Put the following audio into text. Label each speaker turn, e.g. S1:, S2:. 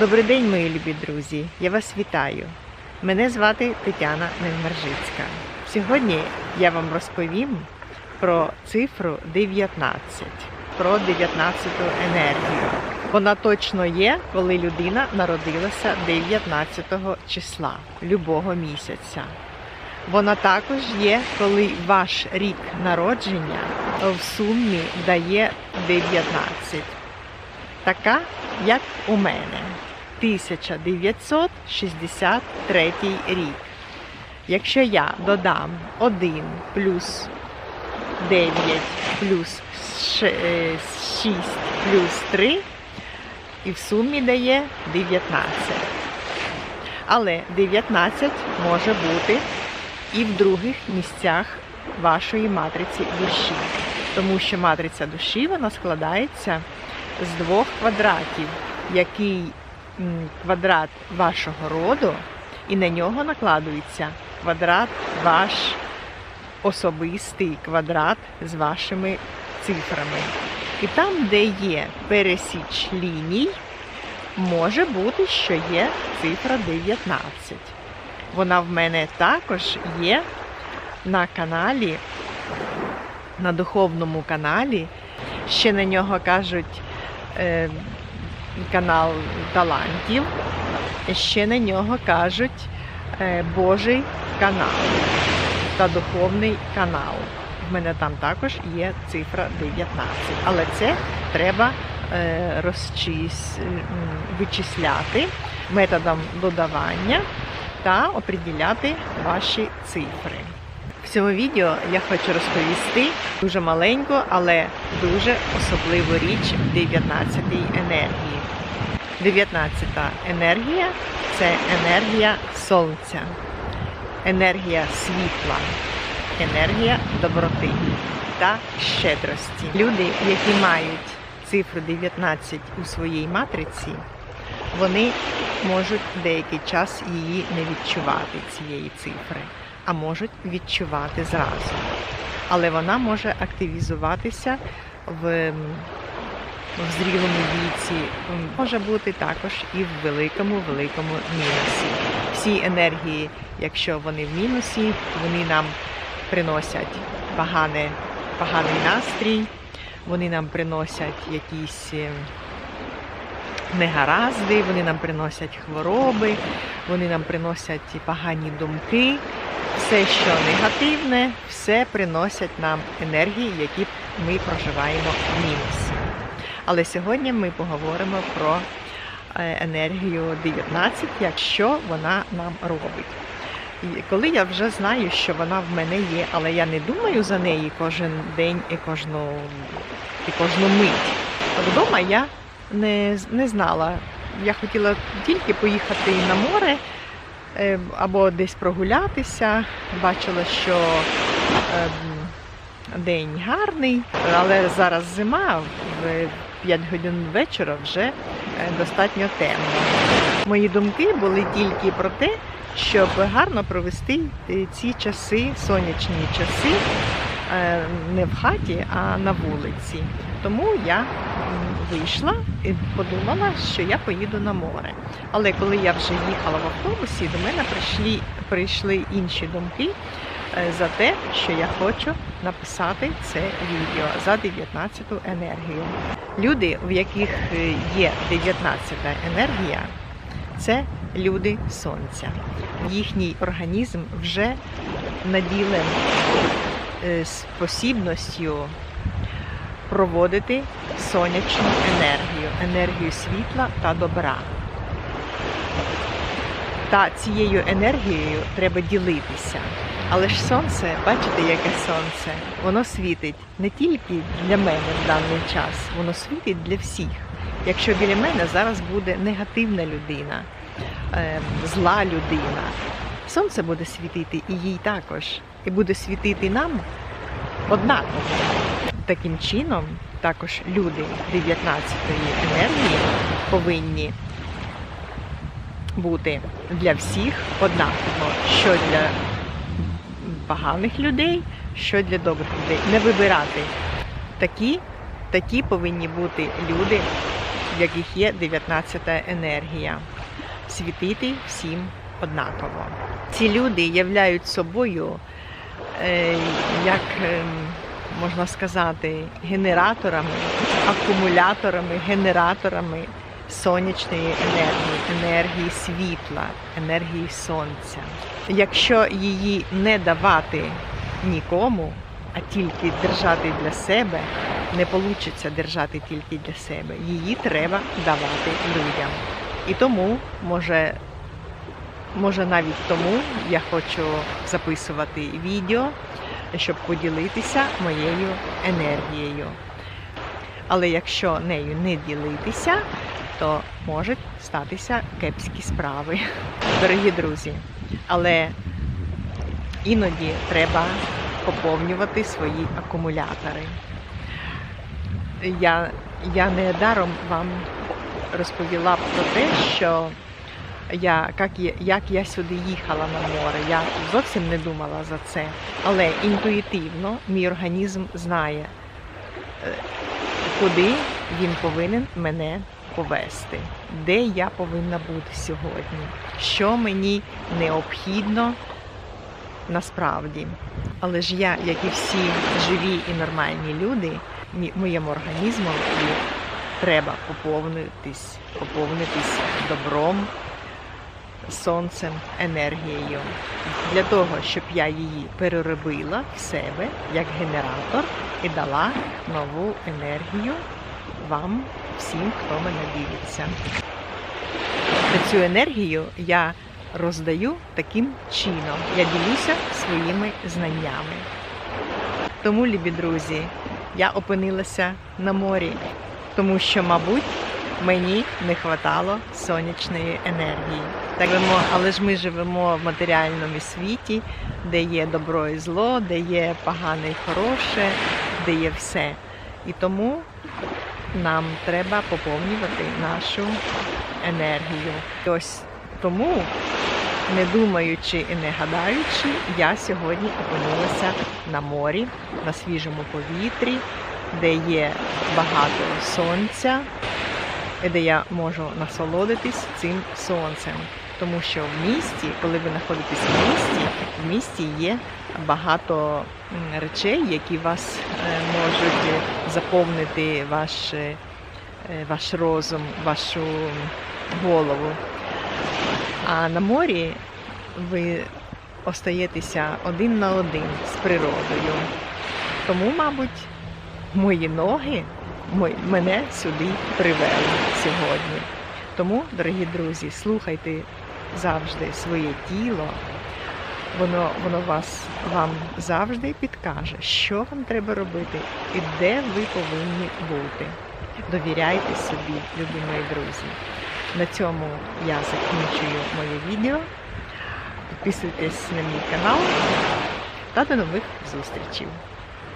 S1: Добрий день, мої любі друзі! Я вас вітаю. Мене звати Тетяна Невмержицька. Сьогодні я вам розповім про цифру 19, про 19-ту енергію. Вона точно є, коли людина народилася 19 числа любого місяця. Вона також є, коли ваш рік народження в сумі дає 19 така, як у мене. 1963 рік. Якщо я додам 1 плюс 9 плюс 6 плюс 3, і в сумі дає 19. Але 19 може бути і в других місцях вашої матриці душі. Тому що матриця душі вона складається з двох квадратів, який квадрат вашого роду, і на нього накладується квадрат ваш особистий квадрат з вашими цифрами. І там, де є пересіч ліній, може бути, що є цифра 19. Вона в мене також є на каналі, на духовному каналі. Ще на нього кажуть е, канал талантів. Ще на нього кажуть е, Божий канал та духовний канал. В мене там також є цифра 19. Але це треба е, розчис... вичисляти методом додавання та оприділяти ваші цифри. В цьому відео я хочу розповісти дуже маленьку, але дуже особливу річ в 19-й енергії. 19-та енергія це енергія сонця, енергія світла, енергія доброти та щедрості. Люди, які мають цифру 19 у своїй матриці, вони можуть деякий час її не відчувати, цієї цифри, а можуть відчувати зразу. Але вона може активізуватися в, в зрілому віці, може бути також і в великому великому мінусі. Всі енергії, якщо вони в мінусі, вони нам приносять погане, поганий настрій, вони нам приносять якісь. е, негаразди, вони нам приносять хвороби, вони нам приносять погані думки. Все, що негативне, все приносять нам енергії, які ми проживаємо в мінусі. Але сьогодні ми поговоримо про е, енергію 19, якщо вона нам робить. І коли я вже знаю, що вона в мене є, але я не думаю за неї кожен день і кожну, і кожну мить. Вдома я не, не знала. Я хотіла тільки поїхати на море е, або десь прогулятися. Бачила, що ем, день гарний, але зараз зима, в 5 годин вечора вже е, достатньо темно. Мої думки були тільки про те, щоб гарно провести е, ці часи, сонячні часи, е, не в хаті, а на вулиці. Тому я вийшла і подумала, що я поїду на море. Але коли я вже їхала в автобусі, до мене прийшли, прийшли інші думки за те, що я хочу написати це відео за 19-ту енергію. Люди, в яких е, є 19-та енергія, це люди сонця. Їхній організм вже наділен е, спосібністю проводити сонячну енергію, енергію світла та добра. Та цією енергією треба ділитися. Але ж сонце, бачите, яке сонце, воно світить не тільки для мене в даний час, воно світить для всіх. Якщо біля мене зараз буде негативна людина, е, зла людина, сонце буде світити і їй також, і буде світити нам однаково. Таким чином, також люди 19-ї енергії повинні бути для всіх однаково, що для поганих людей, що для добрих людей. Не вибирати. Такі, такі повинні бути люди, в яких є 19 енергія. Світити всім однаково. Ці люди являють собою, е, як е, можна сказати, генераторами, акумуляторами, генераторами сонячної енергії, енергії світла, енергії сонця. Якщо її не давати нікому, а тільки держати для себе, не вийде держати тільки для себе. Її треба давати людям. І тому, може, може навіть тому я хочу записувати відео, щоб поділитися моєю енергією. Але якщо нею не ділитися, то можуть статися кепські справи, дорогі друзі. Але іноді треба поповнювати свої акумулятори. Я, я недаром вам розповіла про те, що я, як, як я сюди їхала на море. Я зовсім не думала за це. Але інтуїтивно мій організм знає, е, куди він повинен мене повести, де я повинна бути сьогодні, що мені необхідно насправді. Але ж я, як і всі живі і нормальні люди, моєму організму треба поповнитись, поповнитись добром, сонцем, енергією. Для того, щоб я її переробила в себе як генератор і дала нову енергію вам, всім, хто мене дивиться. Цю енергію я роздаю таким чином. Я ділюся своїми знаннями. Тому, любі друзі, я опинилася на морі, тому що, мабуть, мені не хватало сонячної енергії. Так але ж ми живемо в матеріальному світі, де є добро і зло, де є погане і хороше, де є все. І тому нам треба поповнювати нашу енергію. Ось тому, не думаючи і не гадаючи, я сьогодні опинилася на морі, на свіжому повітрі, де є багато сонця, де я можу насолодитись цим сонцем. Тому що в місті, коли ви знаходитесь в місті, в місті є багато речей, які вас е, можуть заповнити ваш, е, ваш розум, вашу голову. А на морі ви остаєтеся один на один з природою. Тому, мабуть, мої ноги мене сюди привели сьогодні. Тому, дорогі друзі, слухайте завжди своє тіло. Воно, воно вас вам завжди підкаже, що вам треба робити і де ви повинні бути. Довіряйте собі, любі мої друзі. На цьому я закінчую моє відео. Підписуйтесь на мій канал та до нових зустрічей.